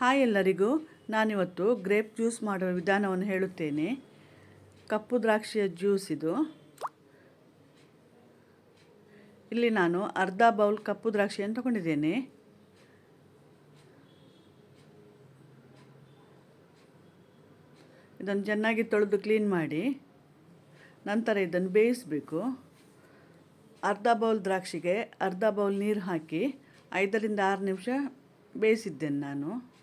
Hi ಎಲ್ಲರಿಗೂ. ನಾನಿವತ್ತು grape juice ಮಾಡುವ ವಿಧಾನವನ್ನು ಹೇಳುತ್ತೇನೆ. ಕಪ್ಪು ದ್ರಾಕ್ಷಿಯ ಜ್ಯೂಸ್ ಇದು. ಇಲ್ಲಿ ನಾನು ಅರ್ಧ ಬೌಲ್ ಕಪ್ಪು ದ್ರಾಕ್ಷಿಯನ್ನು ತಗೊಂಡಿದ್ದೇನೆ. ಇದನ್ನು ಚೆನ್ನಾಗಿ ತೊಳೆದು ಕ್ಲೀನ್ ಮಾಡಿ. ನಂತರ ಇದನ್ನು ಬೇಯಿಸಬೇಕು. ಅರ್ಧ ಬೌಲ್ ದ್ರಾಕ್ಷಿಗೆ ಅರ್ಧ ಬೌಲ್ ನೀರು ಹಾಕಿ ಐದರಿಂದ ಆರು ನಿಮಿಷ ಬೇಯಿಸಿದ್ದೇನೆ ನಾನು.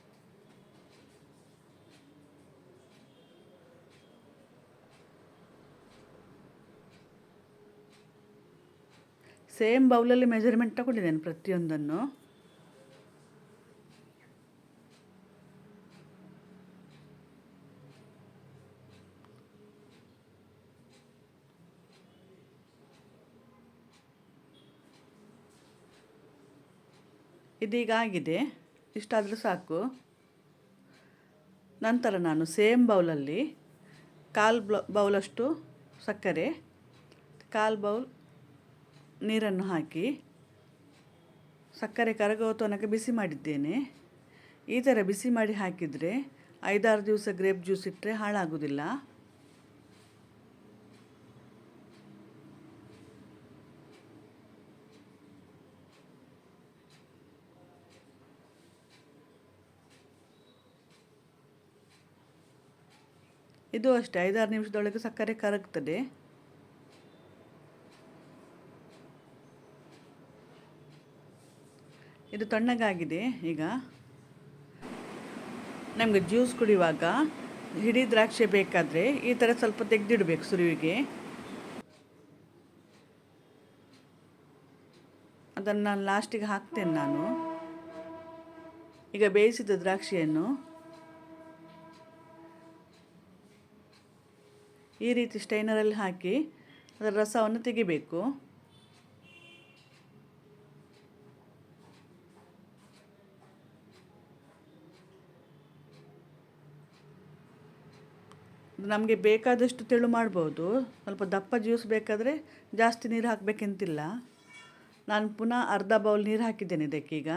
ಸೇಮ್ ಬೌಲಲ್ಲಿ ಮೆಜರ್ಮೆಂಟ್ ತಗೊಂಡಿದ್ದೇನೆ ಪ್ರತಿಯೊಂದನ್ನು. ಇದೀಗ ಆಗಿದೆ ಇಷ್ಟಾದರೂ ಸಾಕು. ನಂತರ ನಾನು ಸೇಮ್ ಬೌಲಲ್ಲಿ ಕಾಲು ಬ್ಲ ಬೌಲಷ್ಟು ಸಕ್ಕರೆ, ಕಾಲು ಬೌಲ್ ನೀರನ್ನು ಹಾಕಿ ಸಕ್ಕರೆ ಕರಗುವ ತನಕ ಬಿಸಿ ಮಾಡಿದ್ದೇನೆ. ಈ ಥರ ಬಿಸಿ ಮಾಡಿ ಹಾಕಿದರೆ ಐದಾರು ದಿವಸ ಗ್ರೇಪ್ ಜ್ಯೂಸ್ ಇಟ್ಟರೆ ಹಾಳಾಗೋದಿಲ್ಲ ಇದು ಅಷ್ಟೇ. ಐದಾರು ನಿಮಿಷದೊಳಗೆ ಸಕ್ಕರೆ ಕರಗ್ತದೆ. ಇದು ತಣ್ಣಗಾಗಿದೆ ಈಗ. ನಮಗೆ ಜ್ಯೂಸ್ ಕುಡಿಯುವಾಗ ಹಿಡಿ ದ್ರಾಕ್ಷಿ ಬೇಕಾದರೆ ಈ ಥರ ಸ್ವಲ್ಪ ತೆಗೆದಿಡಬೇಕು ಸುರುವಿಗೆ. ಅದನ್ನು ನಾನು ಲಾಸ್ಟಿಗೆ ಹಾಕ್ತೇನೆ ನಾನು. ಈಗ ಬೇಯಿಸಿದ ದ್ರಾಕ್ಷಿಯನ್ನು ಈ ರೀತಿ ಸ್ಟೈನರಲ್ಲಿ ಹಾಕಿ ಅದರ ರಸವನ್ನು ತೆಗಿಬೇಕು. ನಮಗೆ ಬೇಕಾದಷ್ಟು ತೆಳು ಮಾಡ್ಬೋದು. ಸ್ವಲ್ಪ ದಪ್ಪ ಜ್ಯೂಸ್ ಬೇಕಾದರೆ ಜಾಸ್ತಿ ನೀರು ಹಾಕಬೇಕಂತಿಲ್ಲ. ನಾನು ಪುನಃ ಅರ್ಧ ಬೌಲ್ ನೀರು ಹಾಕಿದ್ದೇನೆ ಇದಕ್ಕೀಗ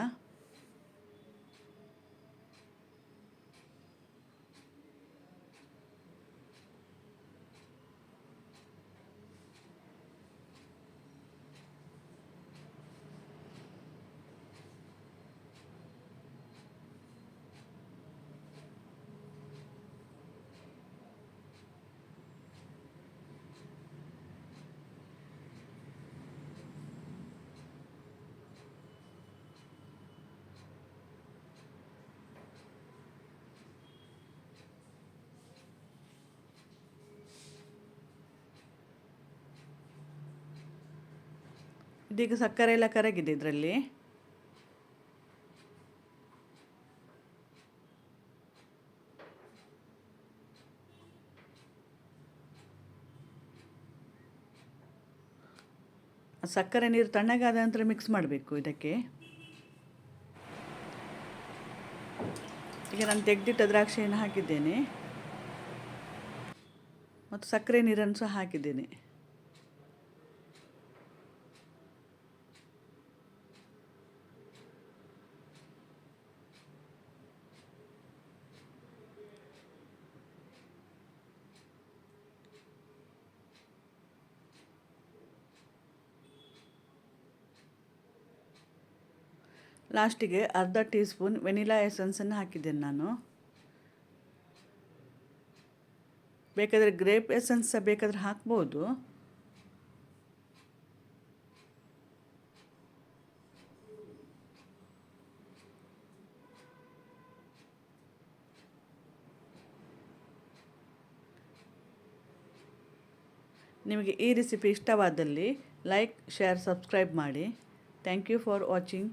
ಇದೀಗ ಸಕ್ಕರೆ ಎಲ್ಲ ಕರಗಿದೆ ಇದರಲ್ಲಿ. ಸಕ್ಕರೆ ನೀರು ತಣ್ಣಗಾದ ನಂತರ ಮಿಕ್ಸ್ ಮಾಡಬೇಕು ಇದಕ್ಕೆ. ಈಗ ನಾನು ತೆಗೆದಿಟ್ಟ ದ್ರಾಕ್ಷಿಯನ್ನು ಹಾಕಿದ್ದೇನೆ. ಮತ್ತು ಸಕ್ಕರೆ ನೀರನ್ನು ಸಹ ಹಾಕಿದ್ದೇನೆ. ಲಾಸ್ಟಿಗೆ ಅರ್ಧ ಟೀ ಸ್ಪೂನ್ ವೆನಿಲಾ ಎಸೆನ್ಸನ್ನು ಹಾಕಿದ್ದೇನೆ ನಾನು. ಬೇಕಾದರೆ ಗ್ರೇಪ್ ಎಸೆನ್ಸ್ ಸಹ ಬೇಕಾದರೆ ಹಾಕ್ಬೋದು. ನಿಮಗೆ ಈ ರೆಸಿಪಿ ಇಷ್ಟವಾದಲ್ಲಿ ಲೈಕ್, ಶೇರ್, ಸಬ್ಸ್ಕ್ರೈಬ್ ಮಾಡಿ. Thank you for watching.